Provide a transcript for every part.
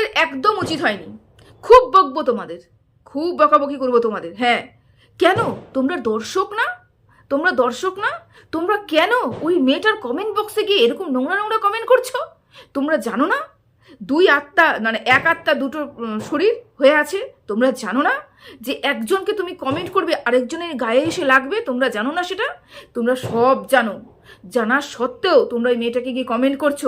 তোমাদের একদম উচিত হয়নি। খুব বকবো তোমাদের। খুব বকাবকি করব তোমাদের হ্যাঁ। কেন? তোমরা দর্শক না? তোমরা দর্শক না? তোমরা কেন ওই মেয়েটার কমেন্ট বক্সে গিয়ে এরকম নোংরা নোংরা কমেন্ট করছ? তোমরা জানো না? দুই আত্মা মানে এক আত্মা দুটো শরীর হয়ে আছে। তোমরা জানো না যে একজনকে তুমি কমেন্ট করবে, আরেকজনের গায়ে এসে লাগবে? তোমরা জানো না সেটা? তোমরা সব জানো। জানা সত্ত্বেও তোমরা এই মেয়েটাকে গিয়ে কমেন্ট করছ।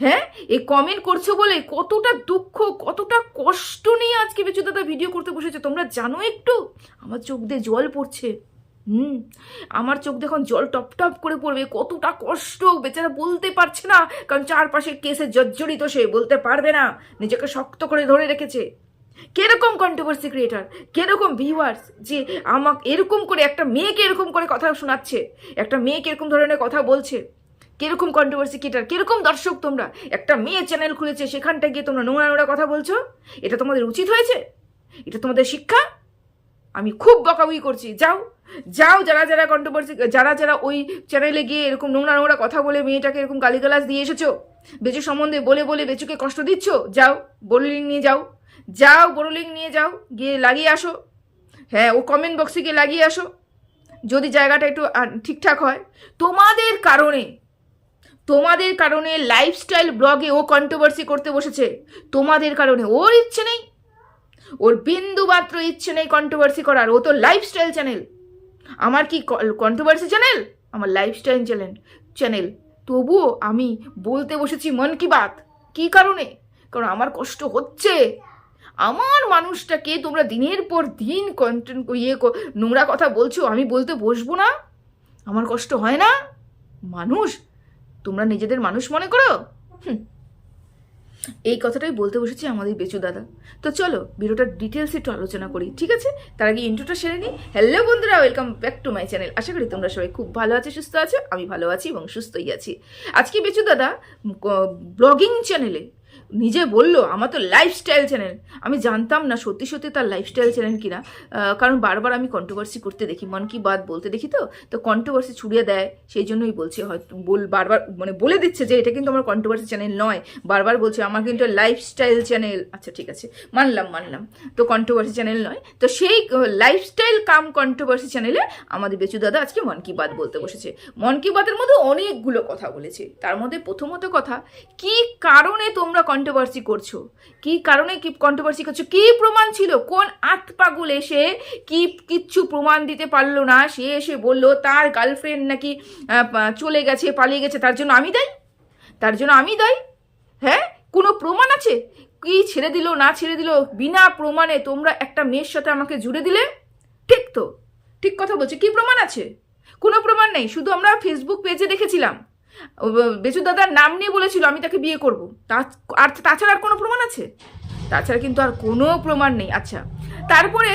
হ্যাঁ? এই কমেন্ট করছ বলে কতটা দুঃখ, কতটা কষ্ট নিয়ে আজকে বেচু দাদা ভিডিও করতে বসেছে। তোমরা জানো একটু? আমার চোখ দিয়ে জল পড়ছে। হুম? আমার চোখ দেখুন জল টপ টপ করে পড়বে। কতটা কষ্ট, বেচারা বলতে পারছে না। কারণ চারপাশে কেসে জর্জরিত সে বলতে পারবে না। নিজেকে শক্ত করে ধরে রেখেছে। কীরকম কন্ট্রোভার্সি ক্রিয়েটার কীরকম ভিউয়ার্স যে আমাকে এরকম করে একটা মেয়েকে এরকম করে কথা শোনাচ্ছে। একটা মেয়েকে এরকম ধরনের কথা বলছে। কীরকম কন্ট্রোভার্সি ক্রিয়েটার কীরকম দর্শক তোমরা? একটা মেয়ে চ্যানেল খুলেছে সেখানটা গিয়ে তোমরা নোংরা নোংরা কথা বলছো? এটা তোমাদের উচিত হয়েছে? এটা তোমাদের শিক্ষা? আমি খুব বকাবকি করছি। যাও যাও যারা যারা কন্ট্রোভার্সি যারা যারা ওই চ্যানেলে গিয়ে এরকম নোংরা নোংরা কথা বলে মেয়েটাকে এরকম গালিগালাজ দিয়ে এসেছ, বেচু সম্বন্ধে বলে বলে বেচুকে কষ্ট দিচ্ছ, যাও বোরলিং নিয়ে যাও যাও বোরলিং নিয়ে যাও, গিয়ে লাগিয়ে আসো। হ্যাঁ ও কমেন্ট বক্সে গিয়ে লাগিয়ে আসো। যদি জায়গাটা একটু ঠিকঠাক হয়। তোমাদের কারণে তোমাদের কারণে লাইফস্টাইল ব্লগে ও কন্ট্রোভার্সি করতে বসেছে। তোমাদের কারণে ওর ইচ্ছে নেই। ওর বিন্দু মাত্র ইচ্ছে নেই কন্ট্রোভার্সি করার। ও তো লাইফস্টাইল চ্যানেল আমার কি কন্ট্রোভার্সি চ্যানেল আমার লাইফস্টাইল চ্যানেল চ্যানেল তবুও আমি বলতে বসেছি মন কি বাত। কি কারণে? কারণ আমার কষ্ট হচ্ছে। আমার মানুষটাকে তোমরা দিনের পর দিন কন্টেন্ট ইয়ে নোংরা কথা বলছো, আমি বলতে বসবো না? আমার কষ্ট হয় না? মানুষ তোমরা নিজেদের মানুষ মনে করো? হুম। এই কথাটাই বলতে বসেছি আমাদের বেচু দাদা। তো চলো ভিডিওটা ডিটেলস একটু আলোচনা করি, ঠিক আছে? তার আগে ইন্ট্রোটা সেরে নিই। হ্যালো বন্ধুরা welcome back to my channel আশা করি তোমরা সবাই খুব ভালো আছো, সুস্থ আছো। আমি ভালো আছি এবং সুস্থই আছি। আজকে বেচু দাদা ব্লগিং চ্যানেলে নিজে বলল, আমার তো লাইফস্টাইল চ্যানেল আমি জানতাম না সত্যি সত্যি তার লাইফস্টাইল চ্যানেল কিনা। কারণ বারবার আমি কন্ট্রোভার্সি করতে দেখি, মন কি বাদ বলতে দেখি তো। তো কন্ট্রোভার্সি ছুড়িয়ে দেয়, সেই জন্যই বলছি, হয়তো বল, বারবার মানে বলে দিচ্ছে যে এটা কিন্তু আমার কন্ট্রোভার্সি চ্যানেল নয়। বারবার বলছে, আমার কিন্তু লাইফস্টাইল চ্যানেল আচ্ছা ঠিক আছে, মানলাম মানলাম। তো কন্ট্রোভার্সি চ্যানেল নয়। তো সেই লাইফস্টাইল কাম কন্ট্রোভার্সি চ্যানেলে আমাদের বেচু দাদা আজকে মন কি বাত বলতে বসেছে। মন কি বাতের মধ্যে অনেকগুলো কথা বলেছে। তার মধ্যে প্রথমত কথা, কি কারণে তোমরা কন্ট্রোভার্সি করছ? কি কারণে কি কন্ট্রোভার্সি করছ? কি প্রমাণ ছিল? কোন আত পাগল এসে কি কিচ্ছু প্রমাণ দিতে পারল না? সে এসে বলল, তার গার্লফ্রেন্ড নাকি চলে গেছে, পালিয়ে গেছে, তার জন্য আমি দায়ী? তার জন্য আমি দায়ী? হ্যাঁ? কোনো প্রমাণ আছে? কি ছেড়ে দিল, না ছেড়ে দিল? বিনা প্রমাণে তোমরা একটা মেয়ের সাথে আমাকে জুড়ে দিলে? ঠিক তো। ঠিক কথা বলছে। কি প্রমাণ আছে? কোনো প্রমাণ নেই। শুধু আমরা ফেসবুক পেজে দেখেছিলাম। ও, বেচু দাদার নাম নিয়ে বলেছিল আমি তাকে বিয়ে করব। তা আর তাছাড়া আর কোনো প্রমাণ আছে? তাছাড়া কিন্তু আর কোনো প্রমাণ নেই। আচ্ছা তারপরে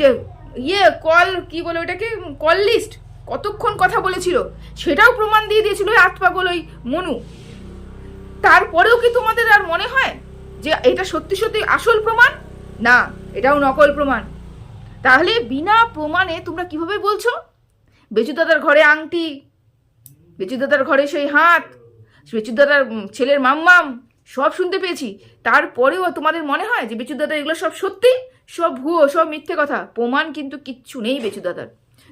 যে ইয়ে কল কি বলে ওটাকে কল লিস্ট কতক্ষণ কথা বলেছিল সেটাও প্রমাণ দিয়ে দিয়েছিল ওই আতপাগল ওই মনু। তারপরেও কি তোমাদের আর মনে হয় যে এটা সত্যি সত্যি আসল প্রমাণ? না এটাও নকল প্রমাণ। তাহলে বিনা প্রমাণে তোমরা কীভাবে বলছো? বেচু দাদার ঘরে আংটি বেচু দাদার ঘরে সেই হাত বেচু দাদার উম, ছেলের মাম্মাম সব শুনতে পেয়েছি। তারপরেও তোমাদের মনে হয় যে বেচু দাদার এগুলো সব সত্যি? সব ভুয়ো সব মিথ্যে কথা। প্রমাণ কিন্তু কিচ্ছু নেই বেচু দাদার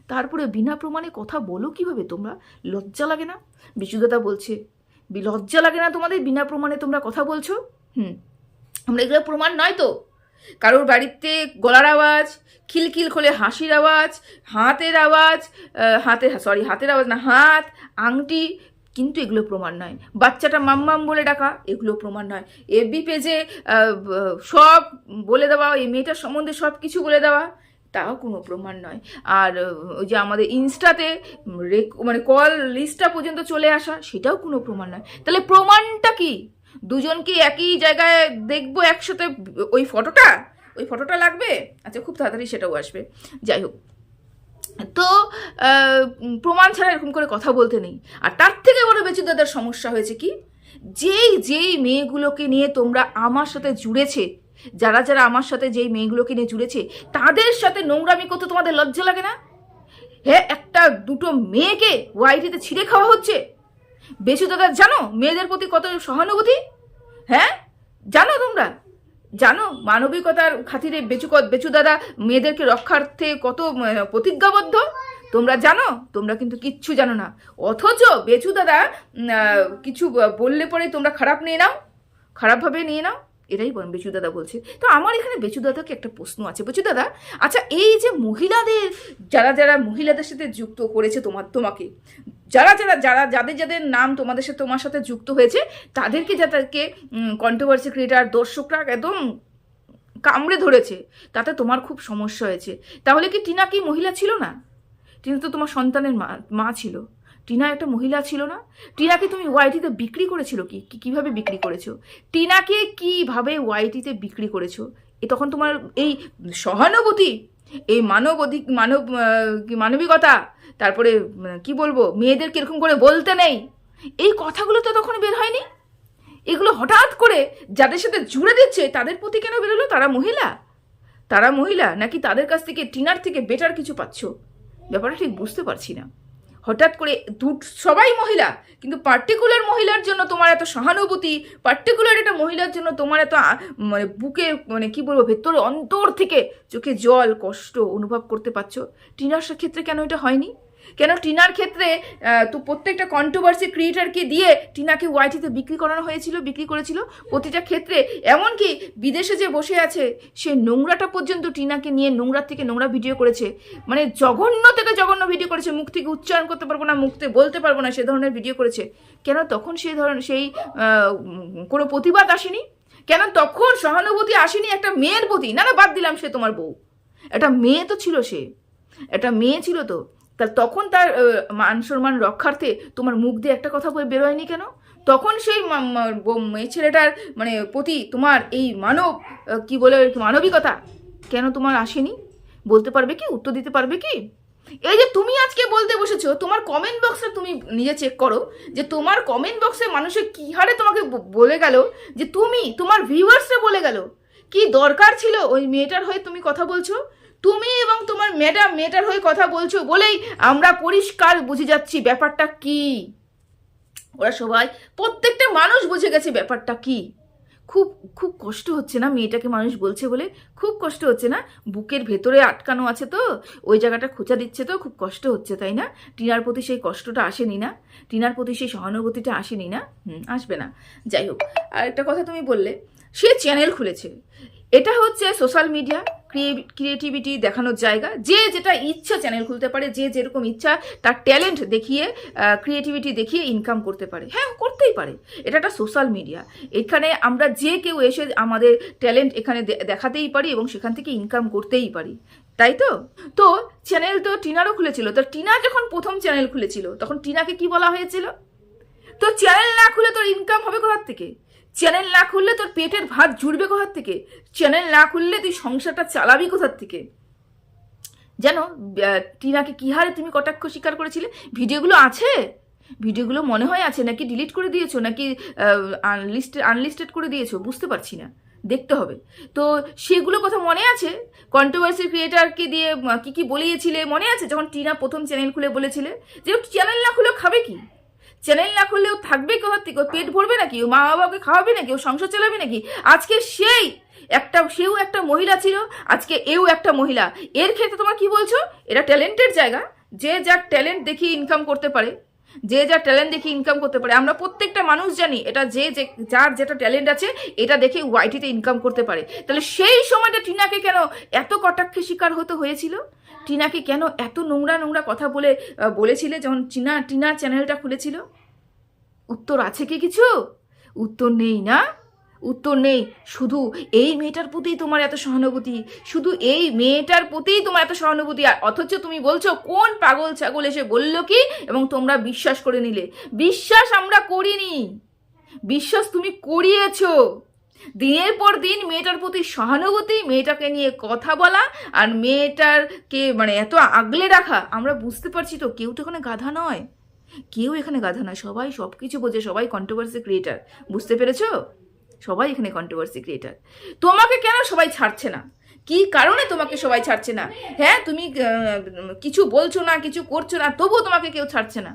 তারপরে বিনা প্রমাণে কথা বলো কীভাবে তোমরা? লজ্জা লাগে না? বেচু দাদা বলছে লজ্জা লাগে না তোমাদের? বিনা প্রমাণে তোমরা কথা বলছো? হুম। আমরা এগুলো প্রমাণ নয় তো? কারোর বাড়িতে গলার আওয়াজ, খিলখিল খোলে হাসির আওয়াজ, হাতের আওয়াজ হাতের সরি হাতের আওয়াজ না, হাত, আংটি, কিন্তু এগুলো প্রমাণ নয়। বাচ্চাটা মাম্মাম বলে ডাকা, এগুলো প্রমাণ নয়। এফবি পেজে সব বলে দেওয়া, এই মেয়েটার সম্বন্ধে সব কিছু বলে দেওয়া, তাও কোনো প্রমাণ নয়। আর, ওই যে আমাদের ইনস্টাতে মানে কল লিস্টটা পর্যন্ত চলে আসা, সেটাও কোনো প্রমাণ নয়। তাহলে প্রমাণটা কি? দুজনকে একই জায়গায় দেখব একসাথে ওই ফটোটা? ওই ফটোটা লাগবে? আচ্ছা খুব তাড়াতাড়ি সেটাও আসবে। যাই হোক। তো প্রমাণ ছাড়া এরকম করে কথা বলতে নেই। আর তার থেকে বড় বেচু দাদার সমস্যা হয়েছে কি? যেই যেই মেয়েগুলোকে নিয়ে তোমরা আমার সাথে জুড়েছে, যারা যারা আমার সাথে যেই মেয়েগুলোকে নিয়ে জুড়েছে, তাদের সাথে নোংরামি করতে তোমাদের লজ্জা লাগে না? হ্যাঁ একটা দুটো মেয়েকে ওয়াইটিতে ছিঁড়ে খাওয়া হচ্ছে? বেশি দাদা, জানো মেয়েদের প্রতি কত সহানুভূতি? হ্যাঁ? জানো তোমরা? জানো মানবিকতার খাতিরে বেচু বেচু দাদা মেয়েদেরকে রক্ষার্থে কত প্রতিজ্ঞাবদ্ধ? তোমরা জানো? তোমরা কিন্তু কিচ্ছু জানো না। অথচ বেচু দাদা কিছু বললে পরে তোমরা খারাপ নিয়ে নাও। খারাপভাবে নিয়ে নাও। এটাই বেচু দাদা বলছে। তো আমার এখানে বেচু দাদাকে একটা প্রশ্ন আছে। বেচু দাদা আচ্ছা এই যে মহিলাদের, যারা যারা মহিলাদের সাথে যুক্ত করেছে তোমার তোমাকে যারা যারা যারা যাদের যাদের নাম তোমাদের সাথে তোমার সাথে যুক্ত হয়েছে, তাদেরকে যাদেরকে কন্ট্রোভার্সি ক্রিয়েটার দর্শকরা একদম কামড়ে ধরেছে, তাতে তোমার খুব সমস্যা হয়েছে। তাহলে কি টিনা কি মহিলা ছিল না? টিনা তো তোমার সন্তানের মা মা ছিল। টিনা একটা মহিলা ছিল না? টিনাকে তুমি ওয়াইটিতে বিক্রি করেছিল কি? কীভাবে বিক্রি করেছ? টিনাকে কীভাবে ওয়াইটিতে বিক্রি করেছ? এ তখন তোমার এই সহানুভূতি এই মানব অধিক মানব মানবিকতা? তারপরে কি বলব? মেয়েদের কীরকম করে বলতে নেই? এই কথাগুলো তো তখন বের হয়নি? এগুলো হঠাৎ করে যাদের সাথে জুড়ে দিচ্ছে, তাদের প্রতি কেন বেরোলো? তারা মহিলা? তারা মহিলা? নাকি তাদের কাছ থেকে, টিনার থেকে বেটার কিছু পাচ্ছ? ব্যাপারটা ঠিক বুঝতে পারছি না। হঠাৎ করে দুট সবাই মহিলা, কিন্তু পার্টিকুলার মহিলার জন্য তোমার এত সহানুভূতি পার্টিকুলার একটা মহিলার জন্য তোমার এত মানে বুকে মানে কি বলব, ভেতরে অন্তর থেকে চোখে জল, কষ্ট অনুভব করতে পারছ? টিনার ক্ষেত্রে কেন এটা হয়নি? কেন টিনার ক্ষেত্রে তো প্রত্যেকটা কন্ট্রোভার্সি ক্রিয়েটারকে দিয়ে টিনাকে ওয়াইটিতে বিক্রি করানো হয়েছিল, বিক্রি করেছিল প্রতিটা ক্ষেত্রে। এমনকি বিদেশে যে বসে আছে, সে নোংরাটা পর্যন্ত টিনাকে নিয়ে নোংরার থেকে নোংরা ভিডিও করেছে। মানে জঘন্য থেকে জঘন্য ভিডিও করেছে। মুখ থেকে উচ্চারণ করতে পারব না মুখতে বলতে পারব না সে ধরনের ভিডিও করেছে। কেন তখন সে ধরনের, সেই কোনো প্রতিবাদ আসেনি? কেন তখন সহানুভূতি আসেনি একটা মেয়ের প্রতি? না না, বাদ দিলাম সে তোমার বউ। একটা মেয়ে তো ছিল সে। একটা মেয়ে ছিল তো। তা তখন তার মান সম্মান রক্ষার্থে তোমার মুখ দিয়ে একটা কথা বলে বেরোয়নি কেন? তখন সেই মেয়ে ছেলেটার মানে প্রতি তোমার এই মানব কি বলে মানবিকতা কেন তোমার আসেনি? বলতে পারবে কি? উত্তর দিতে পারবে কি? এই যে তুমি আজকে বলতে বসেছো, তোমার কমেন্ট বক্সে তুমি নিজে চেক করো যে তোমার কমেন্ট বক্সে মানুষের কি হারে তোমাকে বলে গেল, যে তুমি তোমার ভিউয়ার্সরা বলে গেল। কি দরকার ছিল ওই মেয়েটার হয়ে তুমি কথা বলছো? তুমি এবং তোমার ম্যাডাম মেয়েটার হয়ে কথা বলছো বলেই আমরা পরিষ্কার বুঝে যাচ্ছি ব্যাপারটা কি। ওরা সবাই, প্রত্যেকটা মানুষ বুঝে গেছে ব্যাপারটা কি। খুব খুব কষ্ট হচ্ছে না মেয়েটাকে মানুষ বলছে বলে? খুব কষ্ট হচ্ছে না? বুকের ভেতরে আটকানো আছে তো? ওই জায়গাটা খোঁচা দিচ্ছে তো? খুব কষ্ট হচ্ছে, তাই না? টিনার প্রতি সেই কষ্টটা আসেনি না? টিনার প্রতি সেই সহানুভূতিটা আসেনি না? হুম, আসবে না। যাই হোক আর একটা কথা তুমি বললে, সে চ্যানেল খুলেছে। এটা হচ্ছে সোশ্যাল মিডিয়া ক্রিয়েটিভিটি দেখানোর জায়গা। যে যেটা ইচ্ছা চ্যানেল খুলতে পারে, যে যেরকম ইচ্ছা, তার ট্যালেন্ট দেখিয়ে ক্রিয়েটিভিটি দেখিয়ে ইনকাম করতে পারে। হ্যাঁ করতেই পারে। এটা একটা সোশ্যাল মিডিয়া এখানে আমরা যে কেউ এসে আমাদের ট্যালেন্ট এখানে দেখাতেই পারি এবং সেখান থেকে ইনকাম করতেই পারি। তাই তো? তো চ্যানেল তো টিনারও খুলেছিল। তো টিনা যখন প্রথম চ্যানেল খুলেছিল, তখন টিনাকে কি বলা হয়েছিল? তো চ্যানেল না খুলে তোর ইনকাম হবে কোথার থেকে? চ্যানেল না খুললে তোর পেটের ভাত জুড়বে কোথার থেকে? চ্যানেল না খুললে তুই সংসারটা চালাবি কোথার থেকে? যেন টিনাকে কি হারে তুমি কটাক্ষ স্বীকার করেছিলে? ভিডিওগুলো আছে? ভিডিওগুলো মনে হয় আছে, নাকি ডিলিট করে দিয়েছ? নাকি আনলিস্টেড আনলিস্টেড করে দিয়েছ? বুঝতে পারছি না। দেখতে হবে। তো সেগুলো কথা মনে আছে? কন্ট্রোভার্সি ক্রিয়েটারকে দিয়ে কি কি বলিয়েছিলে? মনে আছে? যখন টিনা প্রথম চ্যানেল খুলে বলেছিলে যে চ্যানেল না খুলে খাবে কি? চ্যানেল না খুললেও থাকবে কোথার থেকে? ও পেট ভরবে নাকি? ও মা বাবাকে খাওয়াবে নাকি? ও সংসার চালাবে নাকি? আজকে সেই একটা, সেও একটা মহিলা ছিল, আজকে এও একটা মহিলা। এর ক্ষেত্রে তোমার কি বলছো? এটা ট্যালেন্টের জায়গা। যে যার ট্যালেন্ট দেখিয়ে ইনকাম করতে পারে। যে যার ট্যালেন্ট দেখে ইনকাম করতে পারে। আমরা প্রত্যেকটা মানুষ জানি এটা যে যে, যার যেটা ট্যালেন্ট আছে, এটা দেখে ওয়াইটিতে ইনকাম করতে পারে। তাহলে সেই সময়টা টিনাকে কেন এত কটাক্ষে শিকার হতে হয়েছিল? টিনাকে কেন এত নোংরা নোংরা কথা বলে বলেছিলে যখন টিনা টিনা চ্যানেলটা খুলেছিল? উত্তর আছে কি কিছু? উত্তর নেই না? উত্তর নেই। শুধু এই মেয়েটার প্রতিই তোমার এত সহানুভূতি, শুধু এই মেয়েটার প্রতিই তোমার এত সহানুভূতি, আর অথচ তুমি বলছো, কোন পাগল ছাগল এসে বলল কি? এবং তোমরা বিশ্বাস করে নিলে। বিশ্বাস আমরা করিনি। বিশ্বাস তুমি করিয়েছ। দিনের পর দিন মেয়েটার প্রতি সহানুভূতি, মেয়েটাকে নিয়ে কথা বলা, আর মেয়েটারকে মানে এত আগলে রাখা, আমরা বুঝতে পারছি তো, কেউ তো এখানে গাধা নয়। কেউ এখানে গাধা নয়। সবাই সব কিছু বোঝে, সবাই কন্ট্রোভার্সি ক্রিয়েটার বুঝতে পেরেছ? সবাই এখানে কন্ট্রোভার্সি ক্রিয়েটার তোমাকে কেন সবাই ছাড়ছে না? কি কারণে তোমাকে সবাই ছাড়ছে না? হ্যাঁ তুমি কিছু বলছো না, কিছু করছ না, তবুও তোমাকে কেউ ছাড়ছে না।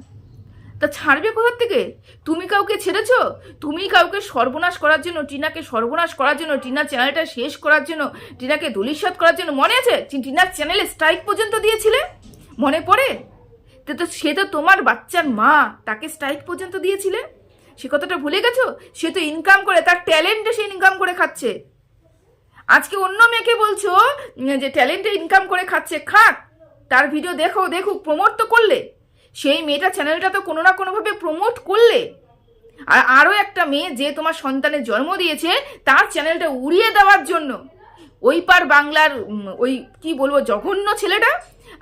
তা ছাড়বে কোথার থেকে? তুমি কাউকে ছেড়েছো? তুমি কাউকে সর্বনাশ করার জন্য, টিনাকে সর্বনাশ করার জন্য টিনার চ্যানেলটা শেষ করার জন্য, টিনাকে দলিসাত করার জন্য মনে আছে? টিনার চ্যানেলে স্ট্রাইক পর্যন্ত দিয়েছিলে? মনে পড়ে? তো সে তো তোমার বাচ্চার মা, তাকে স্ট্রাইক পর্যন্ত দিয়েছিলে? সে কথাটা ভুলে গেছো? সে তো ইনকাম করে, তার ট্যালেন্টে সে ইনকাম করে খাচ্ছে। আজকে অন্য মেয়েকে বলছো যে ট্যালেন্টে ইনকাম করে খাচ্ছে, খাক, তার ভিডিও দেখো, দেখুক প্রমোট তো করলে। সেই মেয়েটা চ্যানেলটা তো কোনো না কোনোভাবে প্রমোট করলে। আর আরও একটা মেয়ে যে তোমার সন্তানের জন্ম দিয়েছে, তার চ্যানেলটা উড়িয়ে দেওয়ার জন্য। ওই পার বাংলার ওই, কি বলব, জঘন্য ছেলেটা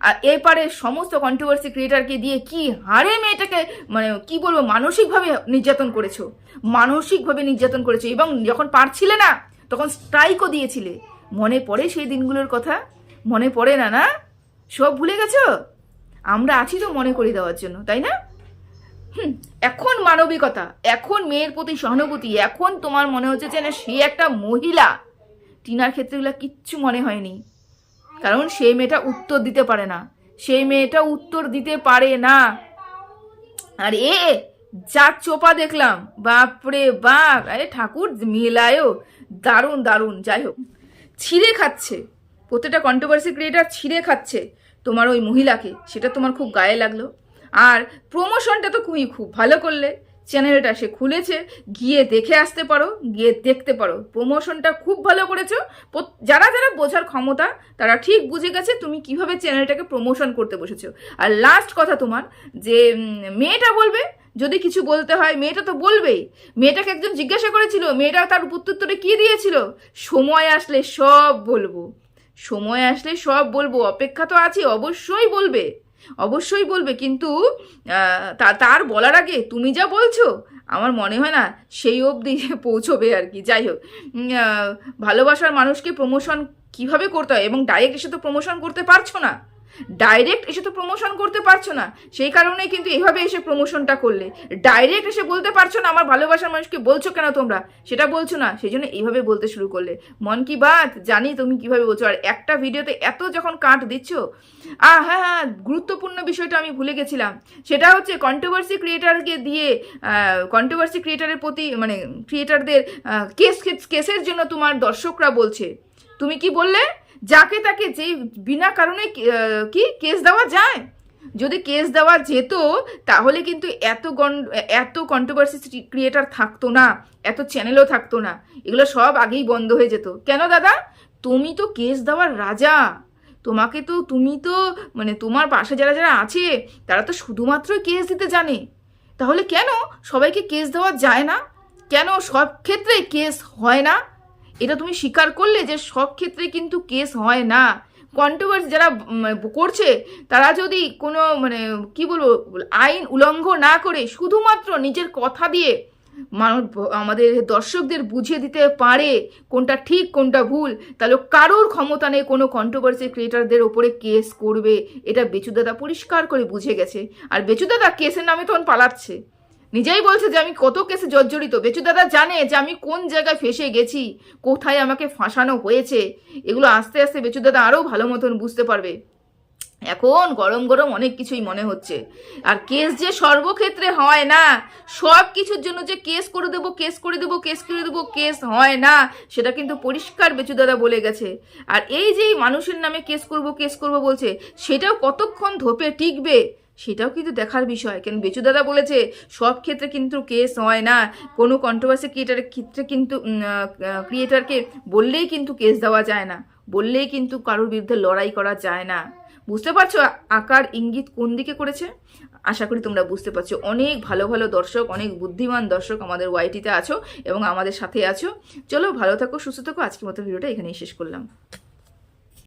আর এপারে সমস্ত কন্ট্রোভার্সি ক্রিয়েটারকে দিয়ে কি হারে মেয়েটাকে মানে কি বলব মানসিকভাবে নির্যাতন করেছ? মানসিকভাবে নির্যাতন করেছ এবং যখন পারছিলে না তখন স্ট্রাইকও দিয়েছিলে। মনে পড়ে সেই দিনগুলোর কথা? মনে পড়ে না না? সব ভুলে গেছো? আমরা আছি তো মনে করে দেওয়ার জন্য তাই না? হুম, এখন মানবিকতা এখন মেয়ের প্রতি সহানুভূতি এখন তোমার মনে হচ্ছে যে না সে একটা মহিলা। টিনার ক্ষেত্রেগুলো কিচ্ছু মনে হয়নি। কারণ সেই মেয়েটা উত্তর দিতে পারে না। সেই মেয়েটা উত্তর দিতে পারে না। আর এ যার চোপা দেখলাম। বাপরে বাপ, আরে ঠাকুর, মেলায়ও। দারুণ দারুণ, যাই হোক। ছিঁড়ে খাচ্ছে। প্রত্যেকটা কন্ট্রোভার্সি ক্রিয়েটার ছিঁড়ে খাচ্ছে তোমার ওই মহিলাকে। সেটা তোমার খুব গায়ে লাগল। আর প্রমোশনটা তো খুবই খুব ভালো করলে। চ্যানেলটা সে খুলেছে, গিয়ে দেখে আসতে পারো, গিয়ে দেখতে পারো। প্রমোশনটা খুব ভালো করেছ। যারা যারা বোঝার ক্ষমতা, তারা ঠিক বুঝে গেছে তুমি কীভাবে চ্যানেলটাকে প্রমোশন করতে বসেছো। আর লাস্ট কথা তোমার, যে মেয়েটা বলবে, যদি কিছু বলতে হয়, মেয়েটা তো বলবেই। মেয়েটাকে একজন জিজ্ঞাসা করেছিল, মেয়েটা তার প্রত্যুত্তরে কি দিয়েছিল? সময় আসলে সব বলব। সময় আসলে সব বলব, অপেক্ষা তো আছে, অবশ্যই বলবে। অবশ্যই বলবে, কিন্তু তা- তার বলার আগে তুমি যা বলছো, আমার মনে হয় না সেই অবধি পৌঁছবে আর কি। যাই হোক ভালোবাসার মানুষকে প্রমোশন কীভাবে করতে হয় এবং ডাইরেক্ট এসে তো প্রমোশন করতে পারছ না? ডাইরেক্ট এসে তো প্রমোশন করতে পারছ না। সেই কারণেই কিন্তু এভাবে এসে প্রমোশনটা করলে। ডাইরেক্ট এসে বলতে পারছ না, আমার ভালোবাসার মানুষকে বলছো কেন তোমরা? সেটা বলছো না সেই জন্য এইভাবে বলতে শুরু করলে। মন কি বাত? জানি তুমি কীভাবে বলছো। আর একটা ভিডিওতে এত যখন কাট দিচ্ছ আ হ্যাঁ হ্যাঁ গুরুত্বপূর্ণ বিষয়টা আমি ভুলে গেছিলাম। সেটা হচ্ছে কন্ট্রোভার্সি ক্রিয়েটারকে দিয়ে কন্ট্রোভার্সি ক্রিয়েটারের প্রতি মানে ক্রিয়েটারদের কেস কেসের জন্য তোমার দর্শকরা বলছে। তুমি কি বললে? যাকে তাকে যে বিনা কারণে কি কেস দেওয়া যায়? যদি কেস দেওয়া যেত, তাহলে কিন্তু এত গন, এত কন্ট্রোভার্সি ক্রিয়েটার থাকতো না, এত চ্যানেলও থাকতো না। এগুলো সব আগেই বন্ধ হয়ে যেত। কেন দাদা? তুমি তো কেস দেওয়ার রাজা। তোমাকে তো, তুমি তো মানে তোমার পাশে যারা যারা আছে, তারা তো শুধুমাত্র কেস দিতে জানে। তাহলে কেন সবাইকে কেস দেওয়া যায় না? কেন সব ক্ষেত্রে কেস হয় না? এটা তুমি স্বীকার করলে যে সব ক্ষেত্রে কিন্তু কেস হয় না। কন্ট্রোভার্সি যারা করছে, তারা যদি কোনো মানে কি বলব, আইন উলঙ্ঘ না করে শুধুমাত্র নিজের কথা দিয়ে মানুষ আমাদের দর্শকদের বুঝিয়ে দিতে পারে কোনটা ঠিক, কোনটা ভুল, তাহলে কারোর ক্ষমতা নেই কোনো কন্ট্রোভার্সি ক্রিয়েটারদের ওপরে কেস করবে। এটা বেচু দাদা পরিষ্কার করে বুঝে গেছে। আর বেচু দাদা কেসের নামে তখন পালাচ্ছে। নিজেই বলছে যে আমি কত কেসে জর্জরিত। বেচু দাদা জানে যে আমি কোন জায়গায় ফেসে গেছি, কোথায় আমাকে ফাঁসানো হয়েছে। এগুলো আস্তে আস্তে বেচু দাদা আরও ভালো মতন বুঝতে পারবে। এখন গরম গরম অনেক কিছুই মনে হচ্ছে। আর কেস যে সর্বক্ষেত্রে হয় না, সব কিছুর জন্য যে কেস করে দেবো, কেস করে দেবো, কেস করে দেবো, কেস হয় না, সেটা কিন্তু পরিষ্কার বেচু দাদা বলে গেছে। আর এই যে মানুষের নামে কেস করব কেস করব বলছে, সেটাও কতক্ষণ ধোপে টিকবে? সেটাও কিন্তু দেখার বিষয়। কেন বেচু দাদা বলেছে, সব ক্ষেত্রে কিন্তু কেস হয় না। কোনো কন্ট্রোভার্সি ক্রিয়েটারের ক্ষেত্রে কিন্তু ক্রিয়েটারকে বললেই কিন্তু কেস দেওয়া যায় না। বললেই কিন্তু কারোর বিরুদ্ধে লড়াই করা যায় না। বুঝতে পারছ আকার ইঙ্গিত কোন দিকে করেছে? আশা করি তোমরা বুঝতে পারছ। অনেক ভালো ভালো দর্শক, অনেক বুদ্ধিমান দর্শক আমাদের ওয়াইটিতে আছো এবং আমাদের সাথে আছো। চলো ভালো থাকো, সুস্থ থাকো। আজকের মতো ভিডিওটা এখানেই শেষ করলাম।